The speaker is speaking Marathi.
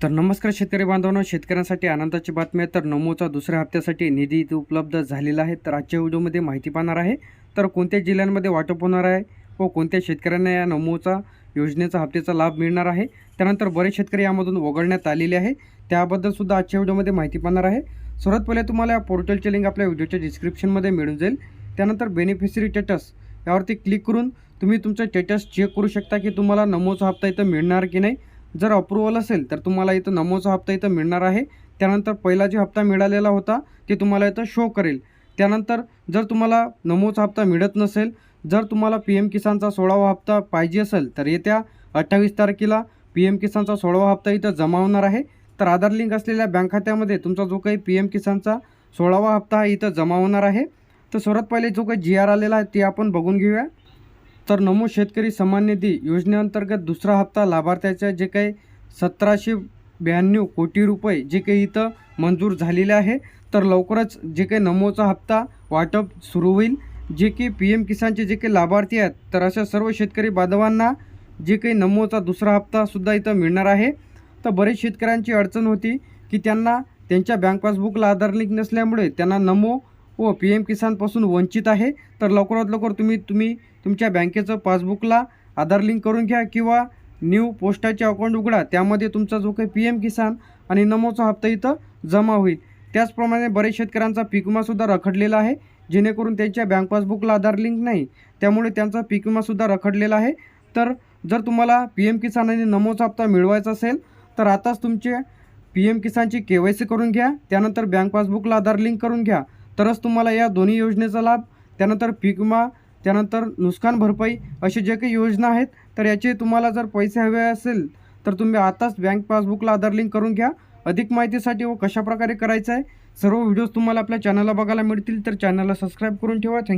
तर नमस्कार शेतकरी बांधवांनो शेतकऱ्यांसाठी आनंदाची बातमी आहे. तर नमोचा दुसऱ्या हप्त्यासाठी निधी इथे उपलब्ध झालेला आहे. तर आजच्या व्हिडिओमध्ये माहिती पाहणार आहे. तर कोणत्या जिल्ह्यांमध्ये वाटप होणार आहे व कोणत्या शेतकऱ्यांना या नमोचा योजनेचा हप्त्याचा लाभ मिळणार आहे? त्यानंतर बरेच शेतकरी यामधून वगळण्यात आलेले आहे. त्याबद्दल सुद्धा आजच्या व्हिडिओमध्ये माहिती पाहणार आहे. सर्वात पहिले तुम्हाला या पोर्टलची लिंक आपल्या व्हिडिओच्या डिस्क्रिप्शनमध्ये मिळून जाईल. त्यानंतर बेनिफिशरी स्टेटस यावरती क्लिक करून तुम्ही तुमचं स्टेटस चेक करू शकता की तुम्हाला नमोचा हप्ता इथं मिळणार की नाही. जर अप्रुव्हल असेल तर तुम्हाला इथं नमोचा हप्ता इथं मिळणार आहे. त्यानंतर पहिला जो हप्ता मिळालेला होता ते तुम्हाला इथं शो करेल. त्यानंतर जर तुम्हाला नमोचा हप्ता मिळत नसेल जर तुम्हाला पी एम किसानचा सोळावा हप्ता पाहिजे असेल तर येत्या अठ्ठावीस तारखेला पी एम किसानचा सोळावा हप्ता इथं जमा होणार आहे. तर आधार लिंक असलेल्या बँक खात्यामध्ये तुमचा जो काही पी एम किसानचा सोळावा हप्ता हा इथं जमा होणार आहे. तर सर्वात पहिले जो काही जी आर आलेला आहे ते आपण बघून घेऊया. तर नमो शेतकरी सन्मान निधी योजनेअंतर्गत दुसरा हप्ता लाभार्थ्याच्या जे काही सतराशे ब्याण्णव कोटी रुपये जे काही इथं मंजूर झालेले आहे तर लवकरच जे काही नमोचा हप्ता वाटप सुरू होईल. जे की पी एम किसानचे जे काही लाभार्थी आहेत तर अशा सर्व शेतकरी बांधवांना जे काही नमोचा दुसरा हप्तासुद्धा इथं मिळणार आहे. तर बरेच शेतकऱ्यांची अडचण होती की त्यांना त्यांच्या बँक पासबुकला आधार लिंक नसल्यामुळे त्यांना नमो व पी एम किसानपासून वंचित आहे. तर लवकरात लवकर तुम्ही तुम्ही तुमच्या बँकेचं पासबुकला आधार लिंक करून घ्या किंवा न्यू पोस्टाचे अकाउंट उघडा. त्यामध्ये तुमचा जो काही पी एम किसान आणि नमोचा हप्ता इथं जमा होईल. त्याचप्रमाणे बरेच शेतकऱ्यांचा पीक विमासुद्धा रखडलेला आहे जेणेकरून त्यांच्या बँक पासबुकला आधार लिंक नाही. त्यामुळे त्यांचा पीक विमासुद्धा रखडलेला आहे. तर जर तुम्हाला पी एम किसान आणि नमोचा हप्ता मिळवायचा असेल तर आताच तुमचे पी एम किसानची के वाय सी करून घ्या. त्यानंतर बँक पासबुकला आधार लिंक करून घ्या. तरच तुम्हाला या दोन्ही योजनेचा लाभ त्यानंतर पीक विमा त्यानंतर नुकसान भरपाई असे जे काही योजना आहेत तर याचे तुम्हाला जर पैसे हवे असेल तर तुम्ही आताच बँक पासबुकला आधार लिंक करून घ्या. अधिक माहितीसाठी व कशाप्रकारे करायचं आहे सर्व व्हिडिओज तुम्हाला आपल्या चॅनलला बघायला मिळतील तर चॅनलला सबस्क्राईब करून ठेवा. थँक्यू.